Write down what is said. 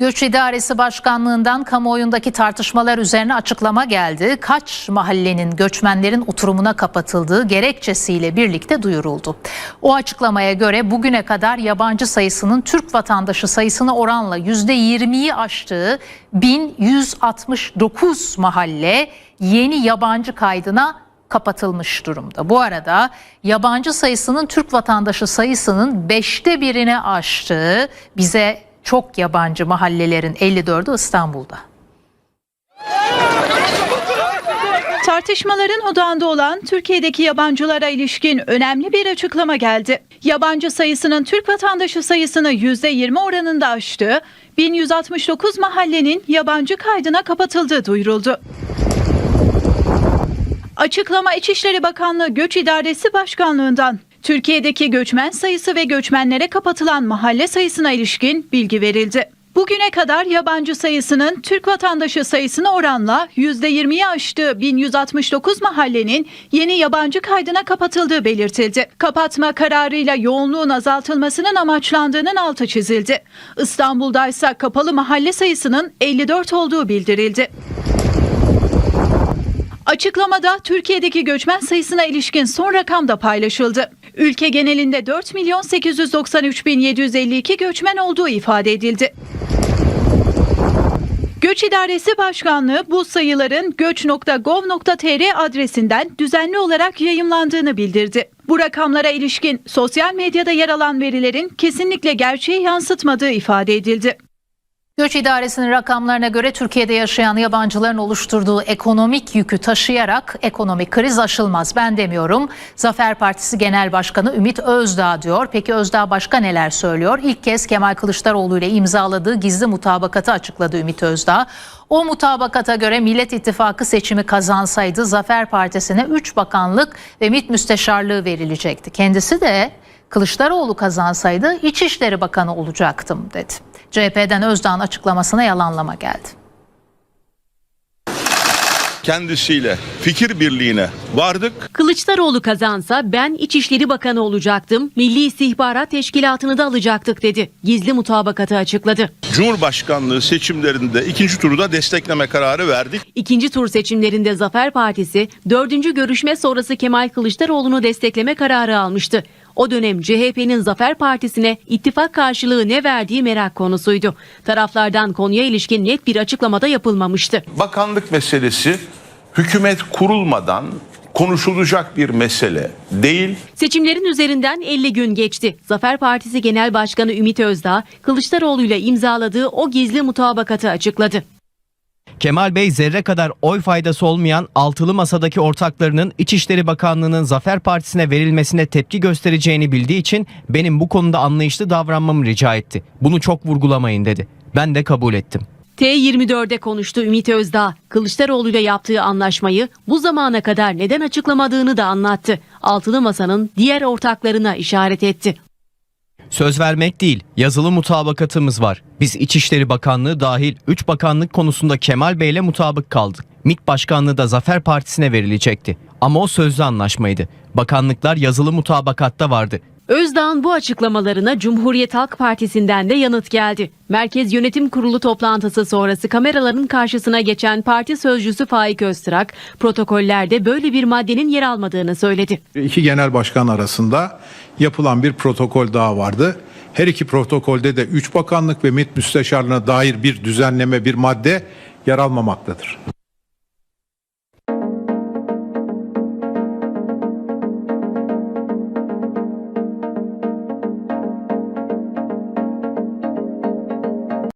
Göç İdaresi Başkanlığından kamuoyundaki tartışmalar üzerine açıklama geldi. Kaç mahallenin göçmenlerin oturumuna kapatıldığı gerekçesiyle birlikte duyuruldu. O açıklamaya göre bugüne kadar yabancı sayısının Türk vatandaşı sayısına oranla %20'yi aştığı 1169 mahalle yeni yabancı kaydına kapatılmış durumda. Bu arada yabancı sayısının Türk vatandaşı sayısının beşte birine aştığı bize çok yabancı mahallelerin 54'ü İstanbul'da. Tartışmaların odağında olan Türkiye'deki yabancılara ilişkin önemli bir açıklama geldi. Yabancı sayısının Türk vatandaşı sayısını %20 oranında aştığı 1169 mahallenin yabancı kaydına kapatıldığı duyuruldu. Açıklama İçişleri Bakanlığı Göç İdaresi Başkanlığından. Türkiye'deki göçmen sayısı ve göçmenlere kapatılan mahalle sayısına ilişkin bilgi verildi. Bugüne kadar yabancı sayısının Türk vatandaşı sayısına oranla %20'yi aştığı 1169 mahallenin yeni yabancı kaydına kapatıldığı belirtildi. Kapatma kararıyla yoğunluğun azaltılmasının amaçlandığının altı çizildi. İstanbul'da ise kapalı mahalle sayısının 54 olduğu bildirildi. Açıklamada Türkiye'deki göçmen sayısına ilişkin son rakam da paylaşıldı. Ülke genelinde 4 milyon 893 bin 752 göçmen olduğu ifade edildi. Göç İdaresi Başkanlığı bu sayıların göç.gov.tr adresinden düzenli olarak yayımlandığını bildirdi. Bu rakamlara ilişkin sosyal medyada yer alan verilerin kesinlikle gerçeği yansıtmadığı ifade edildi. Göç İdaresi'nin rakamlarına göre Türkiye'de yaşayan yabancıların oluşturduğu ekonomik yükü taşıyarak ekonomik kriz aşılmaz. Ben demiyorum. Zafer Partisi Genel Başkanı Ümit Özdağ diyor. Peki Özdağ başka neler söylüyor? İlk kez Kemal Kılıçdaroğlu ile imzaladığı gizli mutabakatı açıkladı Ümit Özdağ. O mutabakata göre Millet İttifakı seçimi kazansaydı Zafer Partisi'ne 3 bakanlık ve MİT müsteşarlığı verilecekti. Kendisi de Kılıçdaroğlu kazansaydı İçişleri Bakanı olacaktım dedi. CHP'den Özdağ'ın açıklamasına yalanlama geldi. kendisiyle fikir birliğine vardık. Kılıçdaroğlu kazansa ben İçişleri Bakanı olacaktım, Milli İstihbarat Teşkilatı'nı da alacaktık dedi. Gizli mutabakatı açıkladı. Cumhurbaşkanlığı seçimlerinde ikinci turu da destekleme kararı verdik. İkinci tur seçimlerinde Zafer Partisi dördüncü görüşme sonrası Kemal Kılıçdaroğlu'nu destekleme kararı almıştı. O dönem CHP'nin Zafer Partisi'ne ittifak karşılığı ne verdiği merak konusuydu. Taraflardan konuya ilişkin net bir açıklamada yapılmamıştı. bakanlık meselesi hükümet kurulmadan konuşulacak bir mesele değil. Seçimlerin üzerinden 50 gün geçti. Zafer Partisi Genel Başkanı Ümit Özdağ, Kılıçdaroğlu ile imzaladığı o gizli mutabakatı açıkladı. Kemal Bey zerre kadar oy faydası olmayan altılı masadaki ortaklarının İçişleri Bakanlığı'nın Zafer Partisi'ne verilmesine tepki göstereceğini bildiği için benim bu konuda anlayışlı davranmamı rica etti. Bunu çok vurgulamayın dedi. Ben de kabul ettim. T24'de konuştu Ümit Özdağ. Kılıçdaroğlu ile yaptığı anlaşmayı bu zamana kadar neden açıklamadığını da anlattı. Altılı Masa'nın diğer ortaklarına işaret etti. Söz vermek değil, yazılı mutabakatımız var. Biz İçişleri Bakanlığı dahil 3 bakanlık konusunda Kemal Bey'le mutabık kaldık. MİT Başkanlığı da Zafer Partisi'ne verilecekti. Ama o sözlü anlaşmaydı. Bakanlıklar yazılı mutabakatta vardı. Özdağ'ın bu açıklamalarına Cumhuriyet Halk Partisi'nden de yanıt geldi. Merkez Yönetim Kurulu toplantısı sonrası kameraların karşısına geçen parti sözcüsü Faik Öztürk, protokollerde böyle bir maddenin yer almadığını söyledi. İki genel başkan arasında yapılan bir protokol daha vardı. Her iki protokolde de üç bakanlık ve MİT müsteşarlığına dair bir düzenleme, bir madde yer almamaktadır.